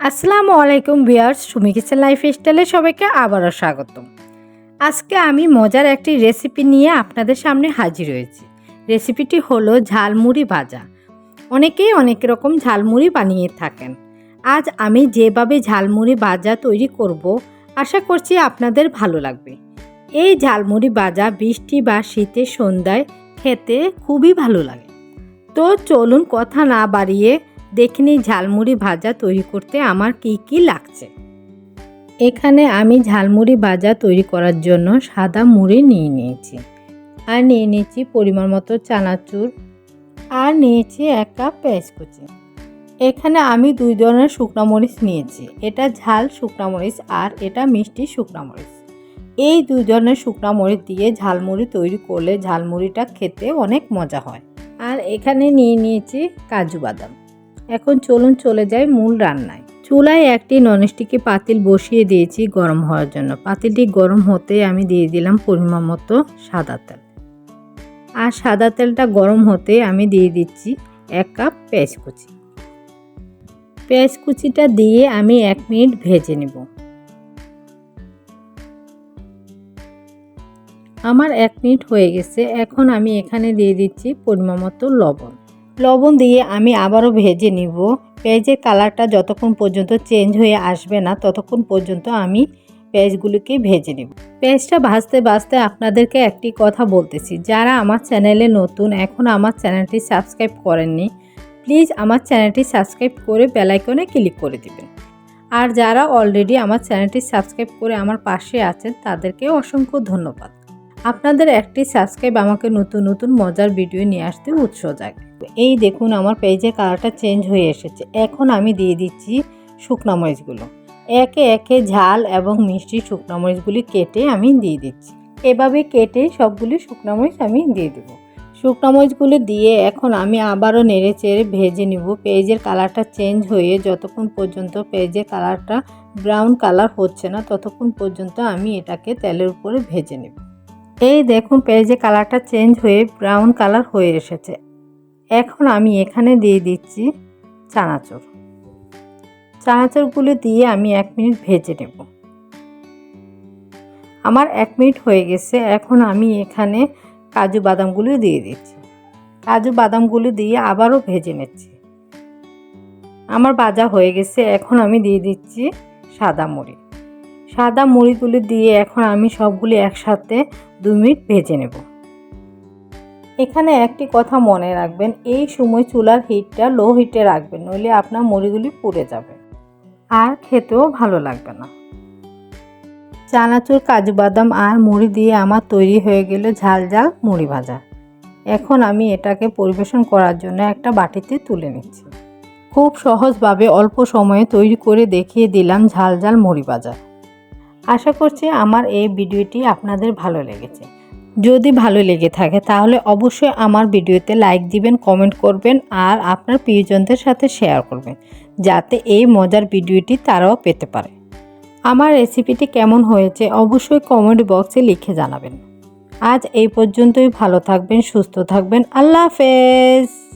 আসসালামু আলাইকুম বিয়ার্স Sumi kitchen life স্টাইলে সবাইকে আবারও স্বাগতম। আজকে আমি মজার একটি রেসিপি নিয়ে আপনাদের সামনে হাজির হয়েছি। রেসিপিটি হলো ঝালমুড়ি ভাজা। অনেকেই অনেক রকম ঝালমুড়ি বানিয়ে থাকেন। আজ আমি যেভাবে ঝালমুড়ি ভাজা তৈরি করব, আশা করছি আপনাদের ভালো লাগবে। এই ঝালমুড়ি ভাজা বৃষ্টি বা শীতের সন্ধ্যায় খেতে খুবই ভালো লাগে। তো চলুন কথা না বাড়িয়ে দেখিনি ঝালমুড়ি ভাজা তৈরি করতে আমার কি কি লাগছে। এখানে আমি ঝালমুড়ি ভাজা তৈরি করার জন্য সাদা মুড়ি নিয়ে নিয়েছি। আর নিয়ে নিয়েছি পরিমাণ মতো চানাচুর। আর নিয়েছি এক কাপ পেঁয়াজ কুচি। এখানে আমি দুই ধরনের শুকনো মরিচ নিয়েছি। এটা ঝাল শুকনো মরিচ আর এটা মিষ্টি শুকনো মরিচ। এই দুই ধরনের শুকনো মরিচ দিয়ে ঝালমুড়ি তৈরি করলে ঝালমুড়িটা খেতে অনেক মজা হয়। আর এখানে নিয়ে নিয়েছি কাজু বাদাম। এখন চলুন চলে যাই মূল রান্নায়। চুলায় একটি ননস্টিকি পাতিল বসিয়ে দিয়েছি গরম হওয়ার জন্য। পাতিলটি গরম হতে আমি দিয়ে দিলাম পরিমাণ মতো সাদা তেল। আর সাদা তেলটা গরম হতে আমি দিয়ে দিচ্ছি এক কাপ পেঁয়াজ কুচি। পেঁয়াজ কুচিটা দিয়ে আমি এক মিনিট ভেজে নেব। আমার এক মিনিট হয়ে গেছে। এখন আমি এখানে দিয়ে দিচ্ছি পরিমাণ মতো লবণ। লবণ দিয়ে আমি আবারও ভেজে নিব। পেঁয়াজের কালারটা যতক্ষণ পর্যন্ত চেঞ্জ হয়ে আসবে না, ততক্ষণ পর্যন্ত আমি পেঁয়াজগুলিকে ভেজে নেব। পেঁয়াজটা ভাজতে ভাজতে আপনাদেরকে একটি কথা বলতেছি। যারা আমার চ্যানেলে নতুন, এখন আমার চ্যানেলটি সাবস্ক্রাইব করেননি, প্লিজ আমার চ্যানেলটি সাবস্ক্রাইব করে বেলাইকনে ক্লিক করে দিবেন। আর যারা অলরেডি আমার চ্যানেলটি সাবস্ক্রাইব করে আমার পাশে আছেন, তাদেরকে অসংখ্য ধন্যবাদ। আপনাদের একটি সাবস্ক্রাইব আমাকে নতুন নতুন মজার ভিডিও নিয়ে আসতে উৎসাহ জাগে। এই দেখুন, আমার পেজের কালারটা চেঞ্জ হয়ে এসেছে। এখন আমি দিয়ে দিচ্ছি শুকনো মরিচগুলো। একে একে ঝাল এবং মিষ্টি শুকনো মরিচগুলি কেটে আমি দিয়ে দিচ্ছি। এভাবে কেটে সবগুলি শুকনো মরিচ আমি দিয়ে দেবো। শুকনো মরিচগুলি দিয়ে এখন আমি আবারও নেড়ে চেড়ে ভেজে নিব। পেঁয়াজের কালারটা চেঞ্জ হয়ে যতক্ষণ পর্যন্ত পেঁয়াজের কালারটা ব্রাউন কালার হচ্ছে না, ততক্ষণ পর্যন্ত আমি এটাকে তেলের উপরে ভেজে নেব। এই দেখুন পেঁয়াজের কালারটা চেঞ্জ হয়ে ব্রাউন কালার হয়ে এসেছে। এখন আমি এখানে দিয়ে দিচ্ছি চানাচুর। চানাচুরগুলো দিয়ে আমি এক মিনিট ভেজে নেব। আমার এক মিনিট হয়ে গেছে, এখন আমি এখানে কাজু বাদামগুলো দিয়ে দিচ্ছি। কাজু বাদামগুলো দিয়ে আবারও ভেজে নিচ্ছি। আমার বাজা হয়ে গেছে, এখন আমি দিয়ে দিচ্ছি সাদা মুড়ি। সাদা মুড়িগুলো দিয়ে এখন আমি সবগুলি একসাথে দু মিনিট ভেজে নেব। এখানে একটি কথা মনে রাখবেন, এই সময় চুলার হিটটা লো হিটে রাখবেন, নইলে আপনার মুড়িগুলি পুড়ে যাবে। আর খেতেও ভালো লাগবে না। চানাচুর, কাজু বাদাম আর মুড়ি দিয়ে আমার তৈরি হয়ে গেল ঝাল ঝাল মুড়ি ভাজা। এখন আমি এটাকে পরিবেশন করার জন্য একটা বাটিতে তুলে নিচ্ছি। খুব সহজভাবে অল্প সময়ে তৈরি করে দেখিয়ে দিলাম ঝাল ঝাল মুড়ি ভাজা। আশা করছি আমার এই ভিডিওটি আপনাদের ভালো লেগেছে। যদি ভালো লেগে থাকে, তাহলে অবশ্যই আমার ভিডিওতে লাইক দিবেন কমেন্ট করবেন আর আপনার প্রিয়জনদের সাথে শেয়ার করবেন, যাতে এই মজার ভিডিওটি তারাও পেতে পারে। আমার রেসিপিটি কেমন হয়েছে অবশ্যই কমেন্ট বক্সে লিখে জানাবেন। আজ এই পর্যন্তই, ভালো থাকবেন, সুস্থ থাকবেন, আল্লাহ হাফেজ!